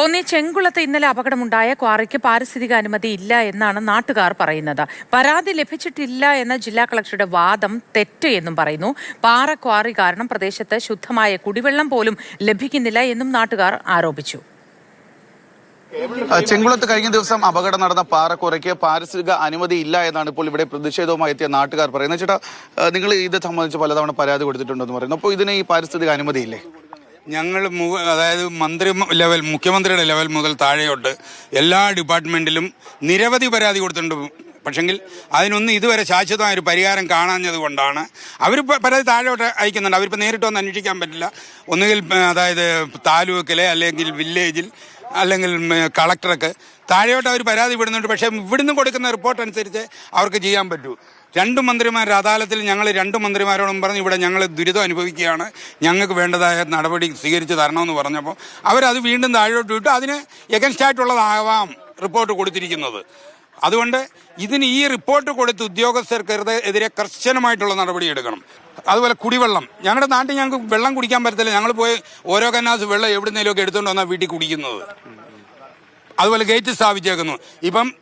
കോന്നി ചെങ്കുളത്ത് ഇന്നലെ അപകടമുണ്ടായ ക്വാറിക്ക് പാരിസ്ഥിതിക അനുമതി ഇല്ല എന്നാണ് നാട്ടുകാർ പറയുന്നത്. പരാതി ലഭിച്ചിട്ടില്ല എന്ന ജില്ലാ കളക്ടറുടെ വാദം തെറ്റ് എന്നും പറയുന്നു. പാറ ക്വാറി കാരണം പ്രദേശത്ത് ശുദ്ധമായ കുടിവെള്ളം പോലും ലഭിക്കുന്നില്ല എന്നും നാട്ടുകാർ ആരോപിച്ചു. ചെങ്കുളത്ത് കഴിഞ്ഞ ദിവസം അപകടം നടന്ന പാറക്കുറയ്ക്ക് പാരിസ്ഥിതിക അനുമതി ഇല്ല എന്നാണ് ഇപ്പോൾ ഇവിടെ പ്രതിഷേധവുമായി എത്തിയ നാട്ടുകാർ പറയുന്നത്. ചേട്ടാ നിങ്ങൾ ഇത് സംബന്ധിച്ച് പലതവണ പരാതി കൊടുത്തിട്ടുണ്ടെന്ന് പറയുന്നു. അപ്പോൾ ഇതിന് ഈ പാരിസ്ഥിതിക അനുമതി ഇല്ലേ? ഞങ്ങൾ അതായത് മന്ത്രി ലെവൽ മുഖ്യമന്ത്രിയുടെ ലെവൽ മുതൽ താഴെയോട്ട് എല്ലാ ഡിപ്പാർട്ട്മെന്റിലും നിരവധി പരാതി കൊടുത്തിട്ടുണ്ട്. പക്ഷെങ്കിൽ അതിനൊന്നും ഇതുവരെ ശാശ്വതമായ ഒരു പരിഹാരം കാണാഞ്ഞത് കൊണ്ടാണ് അവർ പരാതി താഴെയോട്ട് അയക്കുന്നുണ്ട്. അവരിപ്പോൾ നേരിട്ട് വന്ന് അന്വേഷിക്കാൻ പറ്റില്ല. ഒന്നുകിൽ അതായത് താലൂക്കിലെ അല്ലെങ്കിൽ വില്ലേജിൽ അല്ലെങ്കിൽ കളക്ടറൊക്കെ താഴെയോട്ട് അവർ പരാതി വിടുന്നുണ്ട്. പക്ഷേ ഇവിടുന്ന് കൊടുക്കുന്ന റിപ്പോർട്ട് അനുസരിച്ച് അവർക്ക് ചെയ്യാൻ പറ്റൂ. രണ്ട് മന്ത്രിമാരുടെ അദാലത്തിൽ ഞങ്ങൾ രണ്ട് മന്ത്രിമാരോടും പറഞ്ഞ് ഇവിടെ ഞങ്ങൾ ദുരിതം അനുഭവിക്കുകയാണ്. ഞങ്ങൾക്ക് വേണ്ടതായ നടപടി സ്വീകരിച്ച് തരണമെന്ന് പറഞ്ഞപ്പോൾ അവരത് വീണ്ടും താഴോട്ട് വിട്ടു അതിന് എഗൻസ്റ്റ് ആയിട്ടുള്ളതാവാം റിപ്പോർട്ട് കൊടുത്തിരിക്കുന്നത്. അതുകൊണ്ട് ഇതിന് ഈ റിപ്പോർട്ട് കൊടുത്ത് ഉദ്യോഗസ്ഥർക്ക് എതിരെ കർശനമായിട്ടുള്ള നടപടി എടുക്കണം. അതുപോലെ കുടിവെള്ളം. ഞങ്ങളുടെ നാട്ടിൽ ഞങ്ങൾക്ക് വെള്ളം കുടിക്കാൻ പറ്റത്തില്ല. ഞങ്ങൾ പോയി ഓരോ കന്നാസ് വെള്ളം എവിടുന്നേലും എടുത്തുകൊണ്ട് വന്നാൽ വീട്ടിൽ കുടിക്കുന്നത്. അതുപോലെ ഗേറ്റ് സ്ഥാപിച്ചേക്കുന്നു. ഇപ്പം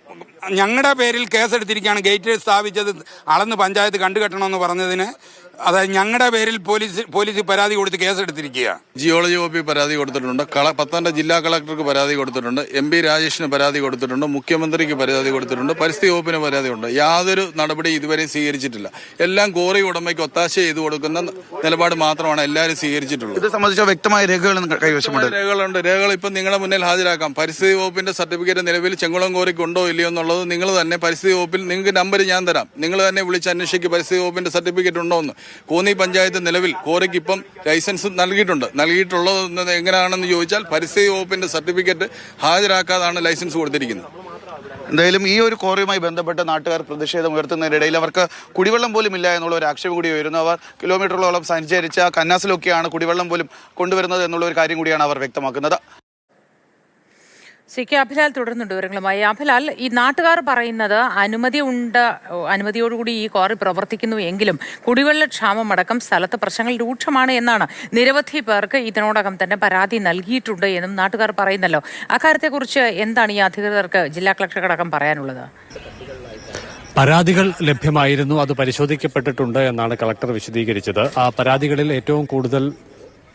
ഞങ്ങളുടെ പേരിൽ കേസെടുത്തിരിക്കുകയാണ്. ഗേറ്റ് സ്ഥാപിച്ചത് അളന്ന് പഞ്ചായത്ത് കണ്ടുകെട്ടണമെന്ന് പറഞ്ഞതിന്. അതായത് ഞങ്ങളുടെ പേരിൽ പോലീസ് പോലീസ് പരാതി കൊടുത്ത് കേസെടുത്തിരിക്കുക ജിയോളജി വകുപ്പിൽ പരാതി കൊടുത്തിട്ടുണ്ട്. കള പത്തനംതിട്ട ജില്ലാ കളക്ടർക്ക് പരാതി കൊടുത്തിട്ടുണ്ട്. എം പി രാജേഷിന് പരാതി കൊടുത്തിട്ടുണ്ട്. മുഖ്യമന്ത്രിക്ക് പരാതി കൊടുത്തിട്ടുണ്ട്. പരിസ്ഥിതി വകുപ്പിന് പരാതി ഉണ്ട്. യാതൊരു നടപടി ഇതുവരെ സ്വീകരിച്ചിട്ടില്ല. എല്ലാം കോറി ഉടമയ്ക്ക് ഒത്താശ ചെയ്തു കൊടുക്കുന്ന നിലപാട് മാത്രമാണ് എല്ലാവരും സ്വീകരിച്ചിട്ടുള്ളത്. ഇത് സംബന്ധിച്ച വ്യക്തമായ രേഖകൾ കൈവശമുണ്ട്. രേഖകളുണ്ട്. രേഖകൾ ഇപ്പം നിങ്ങളുടെ മുന്നിൽ ഹാജരാക്കാം. പരിസ്ഥിതി വകുപ്പിന്റെ സർട്ടിഫിക്കറ്റ് നിലവിൽ ചെങ്കുളം കോറിക്ക് ഉണ്ടോ ഇല്ലയോ എന്നുള്ളത് നിങ്ങൾ തന്നെ പരിസ്ഥിതി വകുപ്പിൽ നിങ്ങൾക്ക് നമ്പർ ഞാൻ തരാം. നിങ്ങൾ തന്നെ വിളിച്ച് അന്വേഷിക്കുക പരിസ്ഥിതി വകുപ്പിന്റെ സർട്ടിഫിക്കറ്റ് ഉണ്ടോ എന്ന്. കോന്നി പഞ്ചായത്ത് നിലവിൽ കോറിക്ക് ഇപ്പം ലൈസൻസ് നൽകിയിട്ടുണ്ട്. നൽകിയിട്ടുള്ളത് എങ്ങനെയാണെന്ന് ചോദിച്ചാൽ പരിസ്ഥിതി വകുപ്പിന്റെ സർട്ടിഫിക്കറ്റ് ഹാജരാക്കാതാണ് ലൈസൻസ് കൊടുത്തിരിക്കുന്നത്. എന്തായാലും ഈ ഒരു കോറിയുമായി ബന്ധപ്പെട്ട് നാട്ടുകാർ പ്രതിഷേധം ഉയർത്തുന്നതിനിടയിൽ അവർക്ക് കുടിവെള്ളം പോലും ഇല്ല എന്നുള്ള ഒരു ആക്ഷേപം കൂടി ഉയരുന്നു. അവർ കിലോമീറ്ററുകളോളം സഞ്ചരിച്ച കന്നാസിലൊക്കെയാണ് കുടിവെള്ളം പോലും കൊണ്ടുവരുന്നത് എന്നുള്ള ഒരു കാര്യം കൂടിയാണ് അവർ വ്യക്തമാക്കുന്നത്. സി കെ അഭിലാൽ തുടർന്നുണ്ട് വിവരങ്ങളുമായി. അഭിലാൽ ഈ നാട്ടുകാർ പറയുന്നത് അനുമതി ഉണ്ട് അനുമതിയോടുകൂടി ഈ ക്വാറി പ്രവർത്തിക്കുന്നു എങ്കിലും കുടിവെള്ള ക്ഷാമം അടക്കം സ്ഥലത്ത് പ്രശ്നങ്ങൾ രൂക്ഷമാണ് എന്നാണ് നിരവധി പേർക്ക് ഇതിനോടകം തന്നെ പരാതി നൽകിയിട്ടുണ്ട് എന്നും നാട്ടുകാർ പറയുന്നല്ലോ. അക്കാര്യത്തെക്കുറിച്ച് എന്താണ് ഈ അധികൃതർക്ക് ജില്ലാ കളക്ടർക്കടക്കം പറയാനുള്ളത്? പരാതികൾ ലഭ്യമായിരുന്നു അത് പരിശോധിക്കപ്പെട്ടിട്ടുണ്ട് എന്നാണ് കളക്ടർ വിശദീകരിച്ചത്. ആ പരാതികളിൽ ഏറ്റവും കൂടുതൽ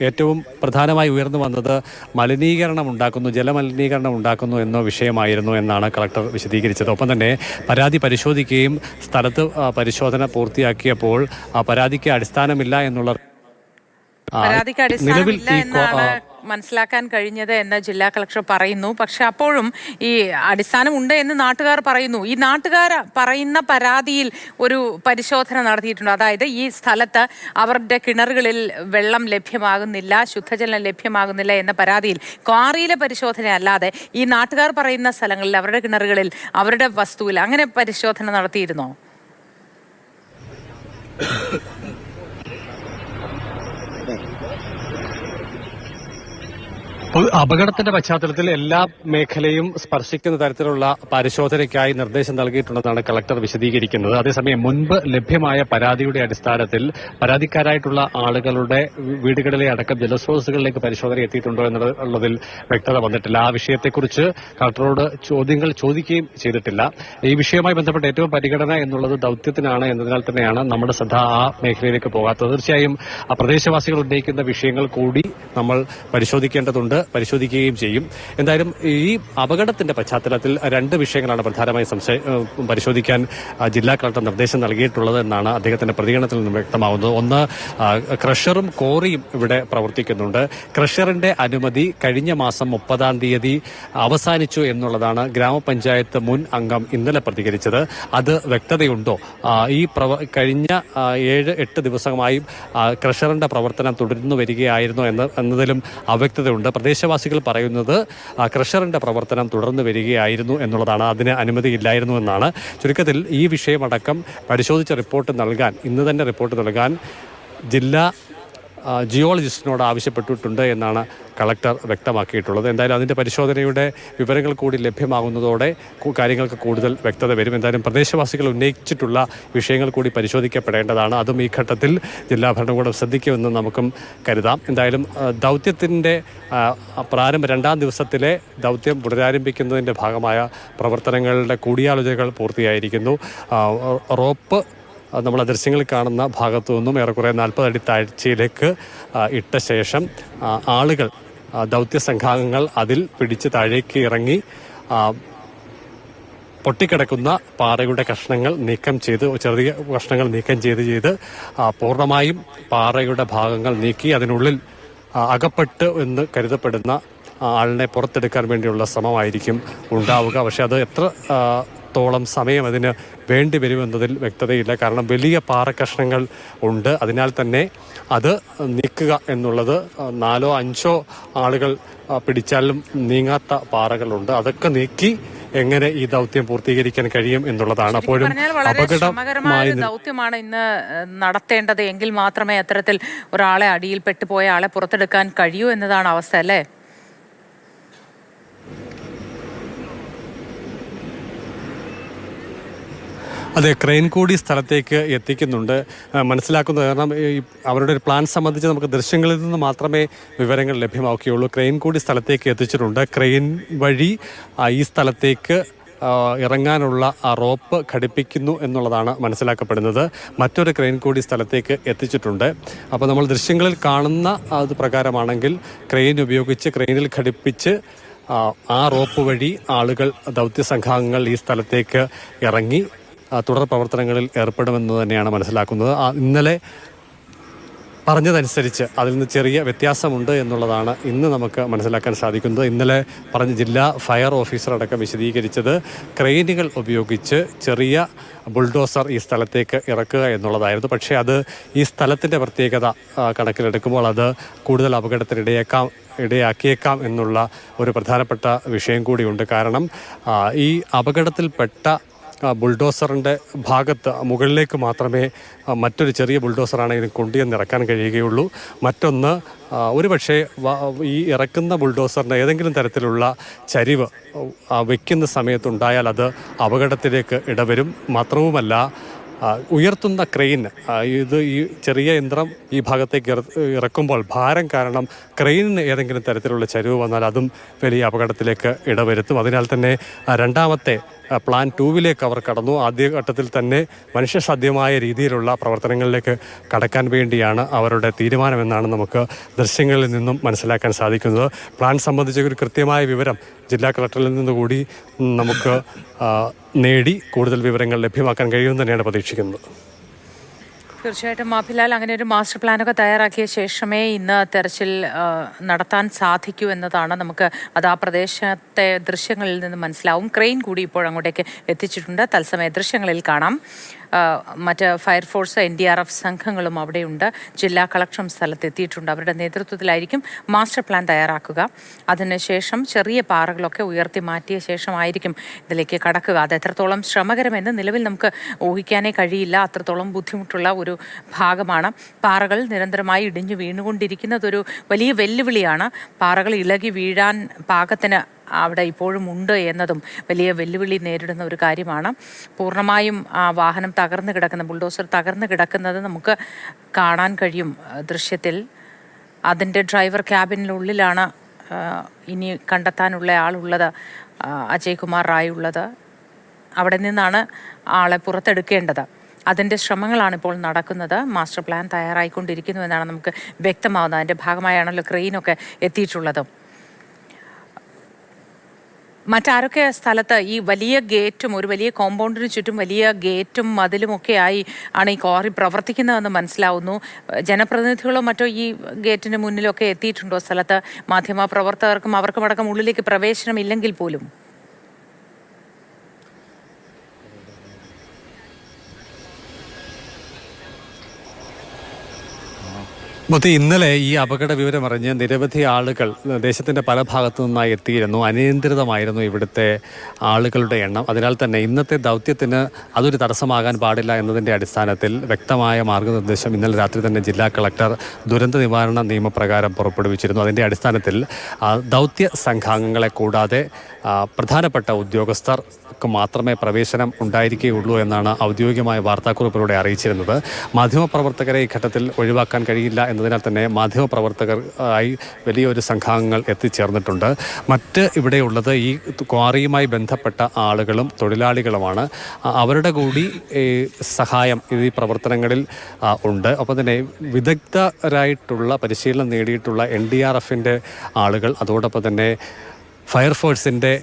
ഏറ്റവും പ്രധാനമായി ഉയർന്നു വന്നത് മലിനീകരണം ഉണ്ടാക്കുന്നു ജലമലിനീകരണം ഉണ്ടാക്കുന്നു എന്ന വിഷയമായിരുന്നു എന്നാണ് കളക്ടർ വിശദീകരിച്ചത്. ഒപ്പം തന്നെ പരാതി പരിശോധിക്കുകയും സ്ഥലത്ത് പരിശോധന പൂർത്തിയാക്കിയപ്പോൾ ആ പരാതിക്ക് അടിസ്ഥാനമില്ല എന്നുള്ള നിലവിൽ ഈ മനസ്സിലാക്കാൻ കഴിഞ്ഞത് എന്ന് ജില്ലാ കളക്ടർ പറയുന്നു. പക്ഷെ അപ്പോഴും ഈ അടിസ്ഥാനമുണ്ട് എന്ന് നാട്ടുകാർ പറയുന്നു. ഈ നാട്ടുകാർ പറയുന്ന പരാതിയിൽ ഒരു പരിശോധന നടത്തിയിട്ടുണ്ട്. അതായത് ഈ സ്ഥലത്ത് അവരുടെ കിണറുകളിൽ വെള്ളം ലഭ്യമാകുന്നില്ല ശുദ്ധജലം ലഭ്യമാകുന്നില്ല എന്ന പരാതിയിൽ ക്വാറിയിലെ പരിശോധന അല്ലാതെ ഈ നാട്ടുകാർ പറയുന്ന സ്ഥലങ്ങളിൽ അവരുടെ കിണറുകളിൽ അവരുടെ വസ്തുവിൽ അങ്ങനെ പരിശോധന നടത്തിയിരുന്നോ? അപകടത്തിന്റെ പശ്ചാത്തലത്തിൽ എല്ലാ മേഖലയും സ്പർശിക്കുന്ന തരത്തിലുള്ള പരിശോധനയ്ക്കായി നിർദ്ദേശം നൽകിയിട്ടുണ്ടെന്നാണ് കളക്ടർ വിശദീകരിക്കുന്നത്. അതേസമയം മുൻപ് ലഭ്യമായ പരാതിയുടെ അടിസ്ഥാനത്തിൽ പരാതിക്കാരായിട്ടുള്ള ആളുകളുടെ വീടുകളിലെ അടക്കം ജലസ്രോതസ്സുകളിലേക്ക് പരിശോധന എത്തിയിട്ടുണ്ടോ എന്നുള്ളതിൽ വ്യക്തത വന്നിട്ടില്ല. ആ വിഷയത്തെക്കുറിച്ച് കളക്ടറോട് ചോദ്യങ്ങൾ ചോദിക്കുകയും ചെയ്തിട്ടില്ല. ഈ വിഷയവുമായി ബന്ധപ്പെട്ട ഏറ്റവും പരിഗണന എന്നുള്ളത് ദൌത്യത്തിനാണ് എന്നതിനാൽ തന്നെയാണ് നമ്മുടെ ശ്രദ്ധ ആ മേഖലയിലേക്ക് പോകാത്തത്. തീർച്ചയായും പ്രദേശവാസികൾ ഉന്നയിക്കുന്ന വിഷയങ്ങൾ കൂടി നമ്മൾ പരിശോധിക്കേണ്ടതുണ്ട്. പരിശോധിക്കുകയും ചെയ്യും. എന്തായാലും ഈ അപകടത്തിന്റെ പശ്ചാത്തലത്തിൽ രണ്ട് വിഷയങ്ങളാണ് പ്രധാനമായും പരിശോധിക്കാൻ ജില്ലാ കളക്ടർ നിർദ്ദേശം നൽകിയിട്ടുള്ളത് എന്നാണ് അദ്ദേഹത്തിന്റെ പ്രതികരണത്തിൽ നിന്നും വ്യക്തമാവുന്നത്. ഒന്ന് ക്രഷറും കോറിയും ഇവിടെ പ്രവർത്തിക്കുന്നുണ്ട്. ക്രഷറിന്റെ അനുമതി കഴിഞ്ഞ മാസം മുപ്പതാം തീയതി അവസാനിച്ചു എന്നുള്ളതാണ് ഗ്രാമപഞ്ചായത്ത് മുൻ അംഗം ഇന്നലെ പ്രതികരിച്ചത്. അത് വ്യക്തതയുണ്ടോ? ഈ പ്രവ- കഴിഞ്ഞ ഏഴ് എട്ട് ദിവസമായി ക്രഷറിന്റെ പ്രവർത്തനം തുടരുന്നു വരികയായിരുന്നു എന്ന് എന്നതിലും അവ്യക്തതയുണ്ട്. പ്രദേശവാസികൾ പറയുന്നത് ക്രഷറിന്റെ പ്രവർത്തനം തുടർന്നു വരികയായിരുന്നു എന്നുള്ളതാണ്. അതിന് അനുമതിയില്ലായിരുന്നു എന്നാണ്. ചുരുക്കത്തിൽ ഈ വിഷയമടക്കം പരിശോധിച്ച റിപ്പോർട്ട് നൽകാൻ ഇന്ന് തന്നെ റിപ്പോർട്ട് നൽകാൻ ജില്ലാ ജിയോളജിസ്റ്റിനോട് ആവശ്യപ്പെട്ടിട്ടുണ്ട് എന്നാണ് കളക്ടർ വ്യക്തമാക്കിയിട്ടുള്ളത്. എന്തായാലും അതിന്റെ പരിശോധനയുടെ വിവരങ്ങൾ കൂടി ലഭ്യമാകുന്നതോടെ കാര്യങ്ങൾക്ക് കൂടുതൽ വ്യക്തത വരും. എന്തായാലും പ്രദേശവാസികൾ ഉന്നയിച്ചിട്ടുള്ള വിഷയങ്ങൾ കൂടി പരിശോധിക്കപ്പെടേണ്ടതാണ്. അതും ഈ ഘട്ടത്തിൽ ജില്ലാ ഭരണകൂടം ശ്രദ്ധിക്കുമെന്ന് നമുക്കും കരുതാം. എന്തായാലും ദൗത്യത്തിന്റെ പ്രാരംഭ രണ്ടാം ദിവസത്തിലെ ദൗത്യം പുനരാരംഭിക്കുന്നതിന്റെ ഭാഗമായ പ്രവർത്തനങ്ങളുടെ കൂടിയാലോചനകൾ പൂർത്തിയായിരിക്കുന്നു. റോപ്പ് നമ്മൾ ആ കാണുന്ന ഭാഗത്തു നിന്നും ഏറെക്കുറെ നാൽപ്പത് അടി താഴ്ചയിലേക്ക് ഇട്ട ശേഷം ആളുകൾ ദൗത്യ സംഘാംഗങ്ങൾ അതിൽ പിടിച്ച് താഴേക്ക് ഇറങ്ങി പൊട്ടിക്കിടക്കുന്ന പാറയുടെ കഷ്ണങ്ങൾ നീക്കം ചെയ്ത് ചെറിയ കഷ്ണങ്ങൾ നീക്കം ചെയ്ത് ചെയ്ത് പൂർണമായും പാറയുടെ ഭാഗങ്ങൾ നീക്കി അതിനുള്ളിൽ അകപ്പെട്ട് എന്ന് കരുതപ്പെടുന്ന ആളിനെ പുറത്തെടുക്കാൻ വേണ്ടിയുള്ള ശ്രമമായിരിക്കും ഉണ്ടാവുക. പക്ഷെ അത് എത്ര ആ, ത്തോളം സമയം അതിന് വേണ്ടി വരുമെന്നതിൽ വ്യക്തതയില്ല. കാരണം വലിയ പാറക്കഷ്ണങ്ങൾ ഉണ്ട്. അതിനാൽ തന്നെ അത് നീക്കുക എന്നുള്ളത് നാലോ അഞ്ചോ ആളുകൾ പിടിച്ചാലും നീങ്ങാത്ത പാറകളുണ്ട്. അതൊക്കെ നീക്കി എങ്ങനെ ഈ ദൗത്യം പൂർത്തീകരിക്കാൻ കഴിയും എന്നുള്ളതാണ്. അപ്പോഴും അപകടമായ ദൗത്യമാണ് ഇന്ന് നടത്തേണ്ടത്. എങ്കിൽ മാത്രമേ അത്തരത്തിൽ ഒരാളെ അടിയിൽ പെട്ടുപോയ ആളെ പുറത്തെടുക്കാൻ കഴിയൂ എന്നതാണ് അവസ്ഥ അല്ലേ? അതെ ക്രെയിൻ കൂടി സ്ഥലത്തേക്ക് എത്തിക്കുന്നുണ്ട്. മനസ്സിലാക്കുന്നത് കാരണം അവരുടെ ഒരു പ്ലാൻ സംബന്ധിച്ച് നമുക്ക് ദൃശ്യങ്ങളിൽ നിന്ന് മാത്രമേ വിവരങ്ങൾ ലഭ്യമാക്കുകയുള്ളൂ ക്രെയിൻ കൂടി സ്ഥലത്തേക്ക് എത്തിച്ചിട്ടുണ്ട്. ക്രെയിൻ വഴി ഈ സ്ഥലത്തേക്ക് ഇറങ്ങാനുള്ള ആ റോപ്പ് ഘടിപ്പിക്കുന്നു എന്നുള്ളതാണ് മനസ്സിലാക്കപ്പെടുന്നത്. മറ്റൊരു ക്രെയിൻ കൂടി സ്ഥലത്തേക്ക് എത്തിച്ചിട്ടുണ്ട്. അപ്പോൾ നമ്മൾ ദൃശ്യങ്ങളിൽ കാണുന്ന അത് പ്രകാരമാണെങ്കിൽ ക്രെയിൻ ഉപയോഗിച്ച് ക്രെയിനിൽ ഘടിപ്പിച്ച് ആ, റോപ്പ് വഴി ആളുകൾ ദൗത്യ സംഘാംഗങ്ങൾ ഈ സ്ഥലത്തേക്ക് ഇറങ്ങി തുടർ പ്രവർത്തനങ്ങളിൽ ഏർപ്പെടുമെന്ന് തന്നെയാണ് മനസ്സിലാക്കുന്നത്. ഇന്നലെ പറഞ്ഞതനുസരിച്ച് അതിൽ നിന്ന് ചെറിയ വ്യത്യാസമുണ്ട് എന്നുള്ളതാണ് ഇന്ന് നമുക്ക് മനസ്സിലാക്കാൻ സാധിക്കുന്നത്. ഇന്നലെ പറഞ്ഞ ജില്ലാ ഫയർ ഓഫീസർ അടക്കം വിശദീകരിച്ചത് ക്രെയിനുകൾ ഉപയോഗിച്ച് ചെറിയ ബുൾഡോസർ ഈ സ്ഥലത്തേക്ക് ഇറക്കുക എന്നുള്ളതായിരുന്നു. പക്ഷേ അത് ഈ സ്ഥലത്തിന്റെ പ്രത്യേകത കണക്കിലെടുക്കുമ്പോൾ അത് കൂടുതൽ അപകടത്തിനിടയേക്കാം ഇടയാക്കിയേക്കാം എന്നുള്ള ഒരു പ്രധാനപ്പെട്ട വിഷയം കൂടിയുണ്ട്. കാരണം ഈ അപകടത്തിൽപ്പെട്ട ബുൾഡോസറിന്റെ ഭാഗത്ത് മുകളിലേക്ക് മാത്രമേ മറ്റൊരു ചെറിയ ബുൾഡോസറാണെങ്കിലും കൊണ്ടുവന്ന് ഇറക്കാൻ കഴിയുകയുള്ളൂ. മറ്റൊന്ന് ഒരു പക്ഷേ ഈ ഇറക്കുന്ന ബുൾഡോസറിന് ഏതെങ്കിലും തരത്തിലുള്ള ചരിവ് വയ്ക്കുന്ന സമയത്തുണ്ടായാൽ അത് അപകടത്തിലേക്ക് ഇടവരും. മാത്രവുമല്ല ഉയർത്തുന്ന ക്രെയിൻ ഇത് ഈ ചെറിയ യന്ത്രം ഈ ഭാഗത്തേക്ക് ഇറക്കുമ്പോൾ ഭാരം കാരണം ക്രെയിനിന് ഏതെങ്കിലും തരത്തിലുള്ള ചരിവ് വന്നാൽ അതും വലിയ അപകടത്തിലേക്ക് ഇടവരുത്തും. അതിനാൽ തന്നെ രണ്ടാമത്തെ പ്ലാൻ ടൂവിലേക്ക് അവർ കടന്നു. ആദ്യഘട്ടത്തിൽ തന്നെ മനുഷ്യസാധ്യമായ രീതിയിലുള്ള പ്രവർത്തനങ്ങളിലേക്ക് കടക്കാൻ വേണ്ടിയാണ് അവരുടെ തീരുമാനമെന്നാണ് നമുക്ക് ദൃശ്യങ്ങളിൽ നിന്നും മനസ്സിലാക്കാൻ സാധിക്കുന്നത്. പ്ലാൻ സംബന്ധിച്ച ഒരു കൃത്യമായ വിവരം ജില്ലാ കളക്ടറിൽ നിന്ന് കൂടി നമുക്ക് നേടി കൂടുതൽ വിവരങ്ങൾ ലഭ്യമാക്കാൻ കഴിയുമെന്ന് തന്നെയാണ് പ്രതീക്ഷിക്കുന്നത്. തീർച്ചയായിട്ടും മാഫിലാൽ അങ്ങനെ ഒരു മാസ്റ്റർ പ്ലാനൊക്കെ തയ്യാറാക്കിയ ശേഷമേ ഇന്ന് തെരച്ചിൽ നടത്താൻ സാധിക്കൂ എന്നതാണ് നമുക്ക് അത് ആ പ്രദേശത്തെ ദൃശ്യങ്ങളിൽ നിന്ന് മനസ്സിലാവും. ക്രെയിൻ കൂടി ഇപ്പോൾ അങ്ങോട്ടേക്ക് എത്തിച്ചിട്ടുണ്ട്. തത്സമയ ദൃശ്യങ്ങളിൽ കാണാം. മറ്റ് fire force N D R F സംഘങ്ങളും അവിടെയുണ്ട്. ജില്ലാ കളക്ഷൻ സ്ഥലത്തെത്തിയിട്ടുണ്ട്. അവരുടെ നേതൃത്വത്തിലായിരിക്കും മാസ്റ്റർ പ്ലാൻ തയ്യാറാക്കുക. അതിനുശേഷം ചെറിയ പാറകളൊക്കെ ഉയർത്തി മാറ്റിയ ശേഷമായിരിക്കും ഇതിലേക്ക് കടക്കുക. അത് എത്രത്തോളം ശ്രമകരമെന്ന് നിലവിൽ നമുക്ക് ഊഹിക്കാനേ കഴിയില്ല. അത്രത്തോളം ബുദ്ധിമുട്ടുള്ള ഒരു ഭാഗമാണ്. പാറകൾ നിരന്തരമായി ഇടിഞ്ഞു വീണുകൊണ്ടിരിക്കുന്നത് ഒരു വലിയ വെല്ലുവിളിയാണ്. പാറകൾ ഇളകി വീഴാൻ പാകത്തിന് അവിടെ ഇപ്പോഴും ഉണ്ട് എന്നതും വലിയ വെല്ലുവിളി നേരിടുന്ന ഒരു കാര്യമാണ്. പൂർണമായും ആ വാഹനം തകർന്നു കിടക്കുന്ന ബുൾഡോസർ തകർന്നു കിടക്കുന്നത് നമുക്ക് കാണാൻ കഴിയും ദൃശ്യത്തിൽ. അതിന്റെ ഡ്രൈവർ ക്യാബിനുള്ളിലാണ് ഇനി കണ്ടെത്താനുള്ള ആളുള്ളത് അജയ് കുമാർ റായ് ഉള്ളത് അവിടെ നിന്നാണ് ആളെ പുറത്തെടുക്കേണ്ടത്. അതിന്റെ ശ്രമങ്ങളാണ് ഇപ്പോൾ നടക്കുന്നത്. മാസ്റ്റർ പ്ലാൻ തയ്യാറായിക്കൊണ്ടിരിക്കുന്നു എന്നാണ് നമുക്ക് വ്യക്തമാവുന്നത്. അതിന്റെ ഭാഗമായാണല്ലോ ക്രെയിനൊക്കെ എത്തിയിട്ടുള്ളത്. മറ്റാരൊക്കെ സ്ഥലത്ത് ഈ വലിയ ഗേറ്റും ഒരു വലിയ കോമ്പൗണ്ടിന് ചുറ്റും വലിയ ഗേറ്റും മതിലുമൊക്കെ ആയി ആണ് ഈ ക്വാറി പ്രവർത്തിക്കുന്നതെന്ന് മനസ്സിലാവുന്നു. ജനപ്രതിനിധികളോ മറ്റോ ഈ ഗേറ്റിന് മുന്നിലൊക്കെ എത്തിയിട്ടുണ്ടോ സ്ഥലത്ത്? മാധ്യമ പ്രവർത്തകർക്കും അവർക്കും അടക്കം ഉള്ളിലേക്ക് പ്രവേശനമില്ലെങ്കിൽ പോലും. മുത്തി ഇന്നലെ ഈ അപകട വിവരം അറിഞ്ഞ് നിരവധി ആളുകൾ ദേശത്തിന്റെ പല ഭാഗത്തു നിന്നായി എത്തിയിരുന്നു. അനിയന്ത്രിതമായിരുന്നു ഇവിടുത്തെ ആളുകളുടെ എണ്ണം. അതിനാൽ തന്നെ ഇന്നത്തെ ദൗത്യത്തിന് അതൊരു തടസ്സമാകാൻ പാടില്ല എന്നതിന്റെ അടിസ്ഥാനത്തിൽ വ്യക്തമായ മാർഗനിർദ്ദേശം ഇന്നലെ രാത്രി തന്നെ ജില്ലാ കളക്ടർ ദുരന്ത നിവാരണ നിയമപ്രകാരം പുറപ്പെടുവിച്ചിരുന്നു. അതിന്റെ അടിസ്ഥാനത്തിൽ ദൗത്യ സംഘാംഗങ്ങളെ കൂടാതെ പ്രധാനപ്പെട്ട ഉദ്യോഗസ്ഥർക്ക് മാത്രമേ പ്രവേശനം ഉണ്ടായിരിക്കുകയുള്ളൂ എന്നാണ് ഔദ്യോഗികമായ വാർത്താക്കുറിപ്പിലൂടെ അറിയിച്ചിരുന്നത്. മാധ്യമപ്രവർത്തകരെ ഈ ഘട്ടത്തിൽ ഒഴിവാക്കാൻ കഴിയില്ല എന്നതിനാൽ തന്നെ മാധ്യമപ്രവർത്തകർ ആയി വലിയൊരു സംഘാംഗങ്ങൾ എത്തിച്ചേർന്നിട്ടുണ്ട്. മറ്റ് ഇവിടെയുള്ളത് ഈ ക്വാറിയുമായി ബന്ധപ്പെട്ട ആളുകളും തൊഴിലാളികളുമാണ്. അവരുടെ കൂടി സഹായം ഈ പ്രവർത്തനങ്ങളിൽ ഉണ്ട്. ഒപ്പം തന്നെ വിദഗ്ധരായിട്ടുള്ള പരിശീലനം നേടിയിട്ടുള്ള എൻ ഡി ആർ എഫിന്റെ ആളുകൾ അതോടൊപ്പം തന്നെ ഫയർഫോഴ്സിന്റെ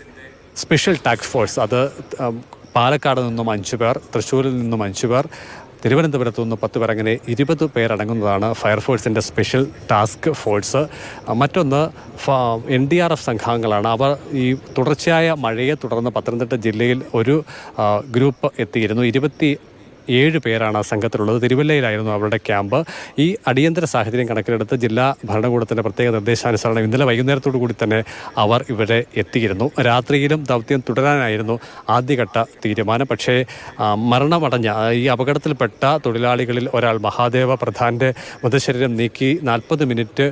സ്പെഷ്യൽ ടാക്സ് ഫോഴ്സ് അത് പാലക്കാട് നിന്നും അഞ്ചു പേർ തൃശ്ശൂരിൽ നിന്നും അഞ്ചു പേർ തിരുവനന്തപുരത്ത് നിന്ന് പത്ത് പേരങ്ങനെ ഇരുപത് പേരടങ്ങുന്നതാണ് ഫയർഫോഴ്സിന്റെ സ്പെഷ്യൽ ടാസ്ക് ഫോഴ്സ്. മറ്റൊന്ന് എൻ ഡി ആർ എഫ് സംഘാംഗങ്ങളാണ്. അവർ ഈ തുടർച്ചയായ മഴയെ തുടർന്ന് പത്തനംതിട്ട ജില്ലയിൽ ഒരു ഗ്രൂപ്പ് എത്തിയിരുന്നു. ഇരുപത്തി ഏഴ് പേരാണ് ആ സംഘത്തിലുള്ളത്. തിരുവല്ലയിലായിരുന്നു അവരുടെ ക്യാമ്പ്. ഈ അടിയന്തര സാഹചര്യം കണക്കിലെടുത്ത് ജില്ലാ ഭരണകൂടത്തിന്റെ പ്രത്യേക നിർദ്ദേശാനുസരണം ഇന്നലെ വൈകുന്നേരത്തോടു കൂടി തന്നെ അവർ ഇവിടെ എത്തിയിരുന്നു. രാത്രിയിലും ദൗത്യം തുടരാനായിരുന്നു ആദ്യഘട്ട തീരുമാനം. പക്ഷേ മരണമടഞ്ഞ ഈ അപകടത്തിൽപ്പെട്ട തൊഴിലാളികളിൽ ഒരാൾ മഹാദേവ പ്രധാന്റെ മൃതശരീരം നീക്കി നാൽപ്പത് മിനിറ്റ്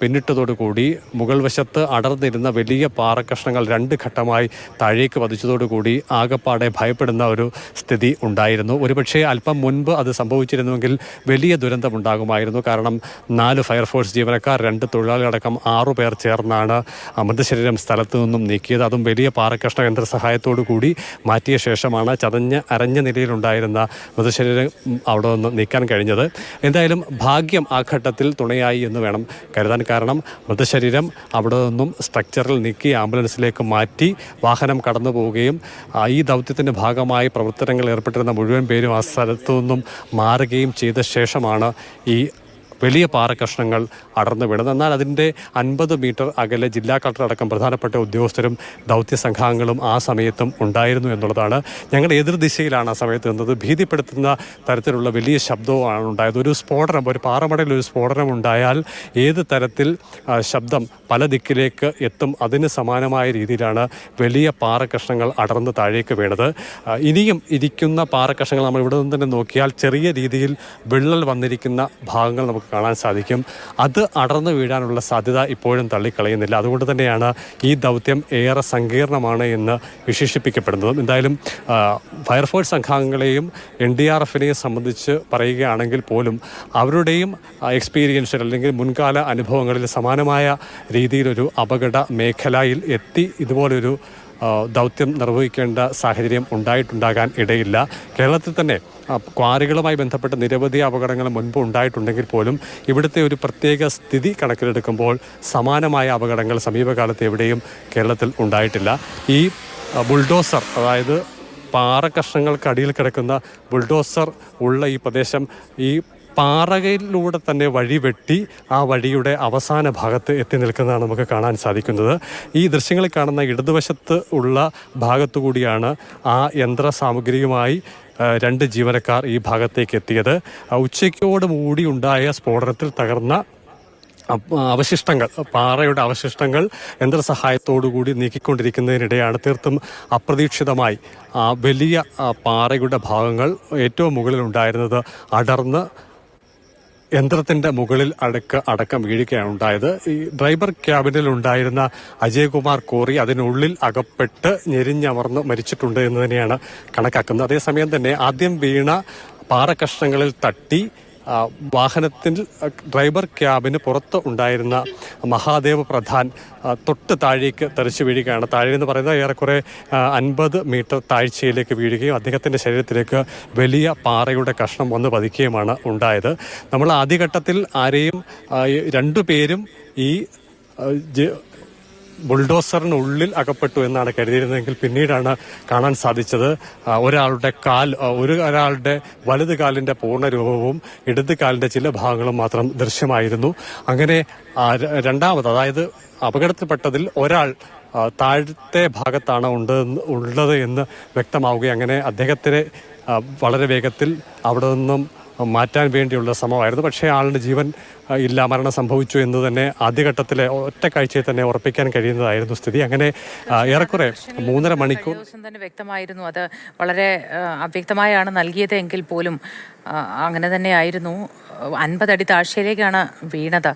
പിന്നിട്ടതോടുകൂടി മുകൾ വശത്ത് അടർന്നിരുന്ന വലിയ പാറക്കഷ്ണങ്ങൾ രണ്ട് ഘട്ടമായി താഴേക്ക് പതിച്ചതോടുകൂടി ആകപ്പാടെ ഭയപ്പെടുന്ന ഒരു സ്ഥിതി ഉണ്ടായിരുന്നു. ഒരുപക്ഷെ അല്പം മുൻപ് അത് സംഭവിച്ചിരുന്നുവെങ്കിൽ വലിയ ദുരന്തമുണ്ടാകുമായിരുന്നു കാരണം നാല് ഫയർഫോഴ്സ് ജീവനക്കാർ രണ്ട് തൊഴിലാളികളടക്കം ആറു പേർ ചേർന്നാണ് അമൃതശരീരം മൃതശരീരം സ്ഥലത്തു നിന്നും നീക്കിയത്. അതും വലിയ പാറക്കഷ്ണ യന്ത്ര സഹായത്തോടു കൂടി മാറ്റിയ ശേഷമാണ് ചതഞ്ഞ് അരഞ്ഞ നിലയിലുണ്ടായിരുന്ന മൃതശരീരം അവിടെ നിന്ന് നീക്കാൻ കഴിഞ്ഞത്. എന്തായാലും ഭാഗ്യം ആ ഘട്ടത്തിൽ തുണയായി എന്ന് വേണം കരുതാൻ. കാരണം മൃതശരീരം അവിടെ നിന്നും സ്ട്രക്ചറിൽ നീക്കി ആംബുലൻസിലേക്ക് മാറ്റി വാഹനം കടന്നു പോവുകയും ഈ ദൗത്യത്തിന്റെ ഭാഗമായി പ്രവർത്തനങ്ങൾ ഏർപ്പെട്ടിരുന്ന മുഴുവൻ പേരും ആ സ്ഥലത്തു നിന്നും മാറുകയും ചെയ്ത ശേഷമാണ് ഈ വലിയ പാറക്കഷ്ണങ്ങൾ അടർന്നു വീണത്. എന്നാൽ അതിന്റെ അൻപത് മീറ്റർ അകലെ ജില്ലാ കളക്ടർ അടക്കം പ്രധാനപ്പെട്ട ഉദ്യോഗസ്ഥരും ദൗത്യ സംഘാംഗങ്ങളും ആ സമയത്തും ഉണ്ടായിരുന്നു എന്നുള്ളതാണ്. ഞങ്ങൾ എതിർദിശയിലാണ് ആ സമയത്ത് നിന്നത്. ഭീതിപ്പെടുത്തുന്ന തരത്തിലുള്ള വലിയ ശബ്ദവുമാണ് ഉണ്ടായത്. ഒരു സ്ഫോടനം ഒരു പാറമടയിൽ ഒരു സ്ഫോടനം ഉണ്ടായാൽ ഏത് തരത്തിൽ ശബ്ദം പല ദിക്കിലേക്ക് എത്തും അതിന് സമാനമായ രീതിയിലാണ് വലിയ പാറക്കഷ്ണങ്ങൾ അടർന്ന് താഴേക്ക് വീണത്. ഇനിയും ഇരിക്കുന്ന പാറക്കഷ്ണങ്ങൾ നമ്മൾ ഇവിടെ നിന്ന് തന്നെ നോക്കിയാൽ ചെറിയ രീതിയിൽ വിള്ളൽ വന്നിരിക്കുന്ന ഭാഗങ്ങൾ നമുക്ക് കാണാൻ സാധിക്കും. അത് അടർന്നു വീഴാനുള്ള സാധ്യത ഇപ്പോഴും തള്ളിക്കളയുന്നില്ല. അതുകൊണ്ട് തന്നെയാണ് ഈ ദൗത്യം ഏറെ സങ്കീർണമാണ് എന്ന് വിശേഷിപ്പിക്കപ്പെടുന്നതും. എന്തായാലും ഫയർഫോഴ്സ് സംഘാംഗങ്ങളെയും എൻ ഡി ആർ എഫിനെയും സംബന്ധിച്ച് പറയുകയാണെങ്കിൽ പോലും അവരുടെയും എക്സ്പീരിയൻസിൽ അല്ലെങ്കിൽ മുൻകാല അനുഭവങ്ങളിൽ സമാനമായ രീതിയിലൊരു അപകട മേഖലയിൽ എത്തി ഇതുപോലൊരു ദൗത്യം നിർവഹിക്കേണ്ട സാഹചര്യം ഉണ്ടായിട്ടുണ്ടാകാൻ ഇടയില്ല. കേരളത്തിൽ തന്നെ ക്വാറികളുമായി ബന്ധപ്പെട്ട നിരവധി അപകടങ്ങൾ മുൻപ് ഉണ്ടായിട്ടുണ്ടെങ്കിൽ പോലും ഇവിടുത്തെ ഒരു പ്രത്യേക സ്ഥിതി കണക്കിലെടുക്കുമ്പോൾ സമാനമായ അപകടങ്ങൾ സമീപകാലത്ത് എവിടെയും കേരളത്തിൽ ഉണ്ടായിട്ടില്ല. ഈ ബുൾഡോസർ അതായത് പാറ കഷ്ണങ്ങൾക്കടിയിൽ കിടക്കുന്ന ബുൾഡോസർ ഉള്ള ഈ പ്രദേശം ഈ പാറകയിലൂടെ തന്നെ വഴി വെട്ടി ആ വഴിയുടെ അവസാന ഭാഗത്ത് എത്തി നിൽക്കുന്നതാണ് നമുക്ക് കാണാൻ സാധിക്കുന്നത്. ഈ ദൃശ്യങ്ങളിൽ കാണുന്ന ഇടതുവശത്ത് ഉള്ള ഭാഗത്തു കൂടിയാണ് ആ യന്ത്ര സാമഗ്രിയുമായി രണ്ട് ജീവനക്കാർ ഈ ഭാഗത്തേക്ക് എത്തിയത്. ഉച്ചയ്ക്കോട് മൂടി ഉണ്ടായ സ്ഫോടനത്തിൽ തകർന്ന അവശിഷ്ടങ്ങൾ പാറയുടെ അവശിഷ്ടങ്ങൾ യന്ത്രസഹായത്തോടുകൂടി നീക്കിക്കൊണ്ടിരിക്കുന്നതിനിടെയാണ് തീർത്തും അപ്രതീക്ഷിതമായി ആ വലിയ പാറയുടെ ഭാഗങ്ങൾ ഏറ്റവും മുകളിൽ ഉണ്ടായിരുന്നത് അടർന്ന് യന്ത്രത്തിന്റെ മുകളിൽ അടക്ക അടക്കം വീഴുകയാണ് ഉണ്ടായത്. ഈ ഡ്രൈവർ ക്യാബിനിൽ ഉണ്ടായിരുന്ന അജയ്കുമാർ കോറി അതിനുള്ളിൽ അകപ്പെട്ട് ഞെരിഞ്ഞമർന്ന് മരിച്ചിട്ടുണ്ട് എന്ന് തന്നെയാണ് കണക്കാക്കുന്നത്. അതേസമയം തന്നെ ആദ്യം വീണ പാറക്കഷ്ണങ്ങളിൽ തട്ടി വാഹനത്തിൽ ഡ്രൈവർ ക്യാബിന് പുറത്ത് ഉണ്ടായിരുന്ന മഹാദേവ് പ്രധാൻ തൊട്ട് താഴേക്ക് തെറിച്ചു വീഴുകയാണ്. താഴെ എന്ന് പറയുന്നത് ഏറെക്കുറെ അൻപത് മീറ്റർ താഴ്ചയിലേക്ക് വീഴുകയും അദ്ദേഹത്തിന്റെ ശരീരത്തിലേക്ക് വലിയ പാറയുടെ കഷ്ണം വന്ന് പതിക്കുകയുമാണ് ഉണ്ടായത്. നമ്മൾ ആദ്യഘട്ടത്തിൽ ആരെയും രണ്ടു പേരും ഈ ബുൾഡോസറിനുള്ളിൽ അകപ്പെട്ടു എന്നാണ് കരുതിയിരുന്നതെങ്കിൽ പിന്നീടാണ് കാണാൻ സാധിച്ചത്. ഒരാളുടെ കാൽ ഒരു ഒരാളുടെ വലത് കാലിന്റെ പൂർണ രൂപവും ഇടത് കാലിന്റെ ചില ഭാഗങ്ങളും മാത്രം ദൃശ്യമായിരുന്നു. അങ്ങനെ രണ്ടാമത് അതായത് അപകടത്തിൽപ്പെട്ടതിൽ ഒരാൾ താഴത്തെ ഭാഗത്താണ് ഉണ്ട് ഉള്ളത് എന്ന് വ്യക്തമാവുകയും അങ്ങനെ അദ്ദേഹത്തിനെ വളരെ വേഗത്തിൽ അവിടെ നിന്നും മാറ്റാൻ വേണ്ടിയുള്ള ശ്രമമായിരുന്നു. പക്ഷേ ആളുടെ ജീവൻ ഇല്ല മരണം സംഭവിച്ചു എന്ന് തന്നെ ആദ്യഘട്ടത്തിലെ ഒറ്റ കാഴ്ചയിൽ തന്നെ ഉറപ്പിക്കാൻ കഴിയുന്നതായിരുന്നു സ്ഥിതി. അങ്ങനെ ഏറെക്കുറെ മൂന്നര മണിക്കൂർ ദിവസം തന്നെ വ്യക്തമായിരുന്നു. അത് വളരെ അവ്യക്തമായാണ് നൽകിയത് എങ്കിൽ പോലും അങ്ങനെ തന്നെയായിരുന്നു അൻപതടി താഴ്ചയിലേക്കാണ് വീണത്.